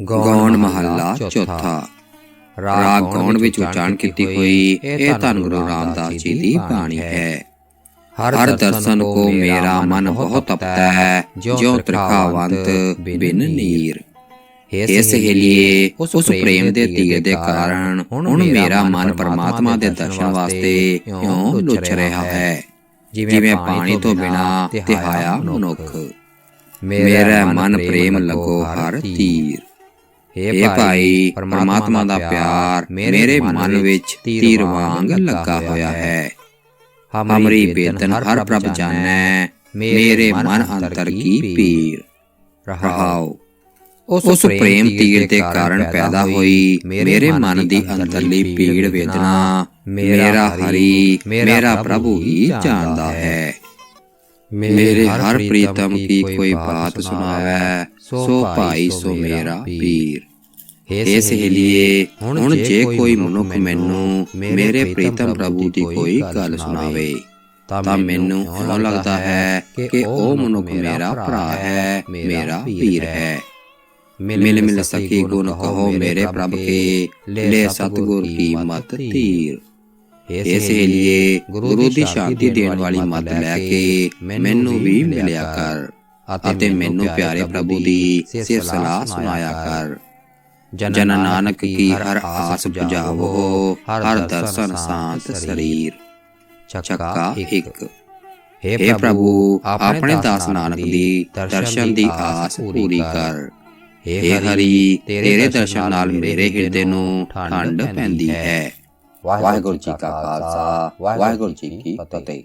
ਗੌਣ ਮਹੱਲਾ ਚੌਥਾ। ਰਾਗ ਗੌਣ ਵਿੱਚ ਉਚਾਰਨ ਕੀਤੀ ਹੋਈ ਇਹ ਧੰਨ ਗੁਰੂ ਰਾਮਦਾਸ ਜੀ ਦੀ ਬਾਣੀ ਹੈ। ਹਰ ਦਰਸ਼ਨ ਕੋ ਮੇਰਾ ਮਨ ਬਹੁਤ ਤਪਤਾ ਹੈ ਜਿਉ ਤ੍ਰਿਖਾਵੰਤ ਬਿਨ ਨੀਰ। हे ਸਹੇਲੀਏ ਉਸ ਪ੍ਰੇਮ ਦੇ ਤੀਰ ਦੇ ਕਾਰਨ ਹੁਣ ਮੇਰਾ ਮਨ ਪਰਮਾਤਮਾ ਦੇ ਦਰਸ਼ਨ ਵਾਸਤੇ ਇਉਂ ਲੁੱਚ ਰਿਹਾ ਹੈ। ਜਿਵੇਂ ਪਾਣੀ ਤੋਂ ਬਿਨਾ ਤਿਹਾਇਆ ਮਨੁੱਖ। ਮੇਰਾ ਮਨ ਪ੍ਰੇਮ ਲਗੋ ਹਰ ਤੀਰ। हे ਭਾਈ ਪਰਮਾਤਮਾ ਦਾ ਪਿਆਰ ਮੇਰੇ ਮਨ ਵਿੱਚ ਤੀਰ ਵਾਂਗ ਲੱਗਾ ਹੋਇਆ ਹੈ। ਹਮਰੀ ਬੇਤਨ ਹਰ ਪ੍ਰਭ ਜਾਣੈ ਮੇਰੇ ਮਨ ਅੰਤਰ ਕੀ ਪੀਰ ਰਹਾਉ ਉਸ ਪ੍ਰੇਮ ਤੀਰ ਦੇ ਕਾਰਨ ਪੈਦਾ ਹੋਈ। ਮੇਰੇ ਮਨ ਦੀ ਅੰਦਰਲੀ ਪੀੜ ਵੇਦਨਾ ਮੇਰਾ ਹਰੀ ਮੇਰਾ ਪ੍ਰਭੂ ਹੀ ਜਾਣਦਾ ਹੈ। ਮੇਰੇ ਹਰ ਪ੍ਰੀਤਮ ਕੀ ਕੋਈ ਬਾਤ ਸੁਣਾਵੇ ਸੋ ਭਾਈ ਸੋ ਮੇਰਾ ਪੀਰ। हे ਸਹੇਲੀਏ ਹੁਣ ਜੇ ਕੋਈ ਮਨੁੱਖ ਮੈਨੂੰ ਮੇਰੇ ਪ੍ਰੀਤਮ ਪ੍ਰਭੂ ਦੀ ਕੋਈ ਗੱਲ ਸੁਣਾਵੇ ਤਾਂ ਮੈਨੂੰ ਇਉਂ ਲੱਗਦਾ ਹੈ ਕਿ ਉਹ ਮਨੁੱਖ ਮੇਰਾ ਭਰਾ ਹੈ ਮੇਰਾ ਵੀਰ ਹੈ। ਮਿਲ ਮਿਲ ਸਕੀ ਗੁਣ ਕਹੋ ਮੇਰੇ ਪ੍ਰਭ ਕੇ ਲੈ ਸਤਗੁਰ ਕੀ ਮਤ ਧੀਰ। ਇਸ ਲਈ ਗੁਰੂ ਦੀ ਸ਼ਾਂਤੀ ਦੇਣ ਵਾਲੀ ਮਤ ਲੈ ਕੇ ਮੈਨੂੰ ਵੀ ਮਿਲਿਆ ਕਰ ਅਤੇ ਮੈਨੂੰ ਪਿਆਰੇ ਪ੍ਰਭੂ ਦੀ ਸਿਰ ਸਲਾਹ ਸੁਣਾਇਆ ਕਰ। ਜਨ ਨਾਨਕ ਕੀ ਹਰ ਆਸ ਪੁਜਾਵੋ ਹਰ ਦਰਸ਼ਨ ਸਾਥ ਸਰੀਰ। ਚੱਕਾ 1 हे ਪ੍ਰਭੂ ਆਪਣੇ ਦਾਸ ਨਾਨਕ ਦੀ ਦਰਸ਼ਨ ਦੀ ਆਸ ਪੂਰੀ ਕਰ। हे ਹਰੀ ਤੇਰੇ ਦਰਸ਼ਨ ਨਾਲ ਮੇਰੇ ਹਿਰਦੇ ਨੂੰ ਠੰਡ ਪੈਂਦੀ ਹੈ। ਵਾਹਿਗੁਰੂ ਜੀ ਕਾ ਖਾਲਸਾ ਵਾਹਿਗੁਰੂ ਜੀ ਕੀ ਫਤਿਹ